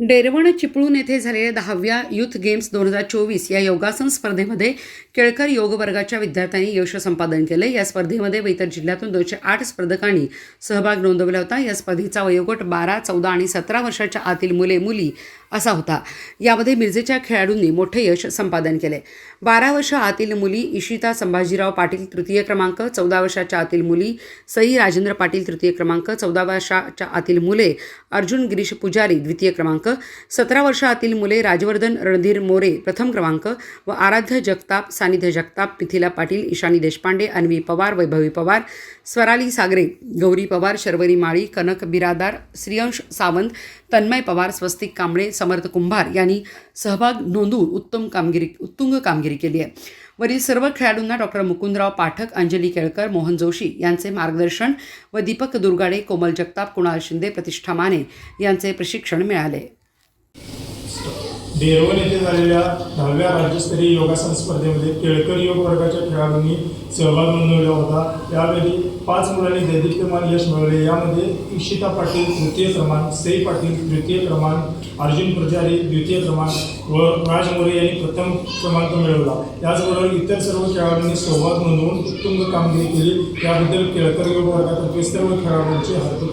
डेरवण चिपळूण येथे झालेल्या दहाव्या युथ गेम्स दोन हजार चोवीस या योगासन स्पर्धेमध्ये केळकर योग वर्गाच्या विद्यार्थ्यांनी यश संपादन केले. या स्पर्धेमध्ये इतर जिल्ह्यातून दोनशे आठ स्पर्धकांनी सहभाग नोंदवला होता. या स्पर्धेचा वयोगट बारा चौदा आणि सतरा वर्षाच्या आतील मुले मुली असा होता. यामध्ये मिरजेच्या खेळाडूंनी मोठे यश संपादन केले. बारा वर्ष आतील मुली इशिता संभाजीराव पाटील तृतीय क्रमांक चौदा वर्षाच्या आतील मुली सई राजेंद्र पाटील तृतीय क्रमांक चौदा वर्षाच्या आतील मुले अर्जुन गिरीश पुजारी द्वितीय क्रमांक सतरा वर्षातील मुले राजवर्धन रणधीर मोरे प्रथम क्रमांक व आराध्य जगताप सानिध्य जगताप मिथिला पाटील ईशानी देशपांडे अन्वी पवार वैभवी पवार स्वराली सागरे गौरी पवार शर्वरी माळी कनक बिरादार श्रियंश सावंत तन्मय पवार स्वस्तिक कांबळे समर्थ कुंभार यांनी सहभाग नोंदवून उत्तम कामगिरी उत्तुंग कामगिरी केली आहे. वरील सर्व खेळाडूंना डॉक्टर मुकुंदराव पाठक अंजली केळकर मोहन जोशी यांचे मार्गदर्शन व दीपक दुर्गाडे कोमल जगताप कुणाल शिंदे प्रतिष्ठा माने यांचे प्रशिक्षण मिळाले. देरवण येथे झालेल्या दहाव्या राज्यस्तरीय योगासन स्पर्धेमध्ये केळकर योग वर्गाच्या खेळाडूंनी सहभाग नोंदवला होता. त्यावेळी पाच मुलांनी दैदिप्यमान यश मिळवले. यामध्ये इशिता पाटील तृतीय क्रमांक सई पाटील तृतीय क्रमांक अर्जुन प्रजारी द्वितीय क्रमांक व राज मोरे यांनी प्रथम क्रमांक मिळवला. याचबरोबर इतर सर्व खेळाडूंनी सहभाग नोंदवून उत्तुंग कामगिरी केली. त्याबद्दल केळकर योग वर्गातर्फे सर्व खेळाडूंचे हार्दिक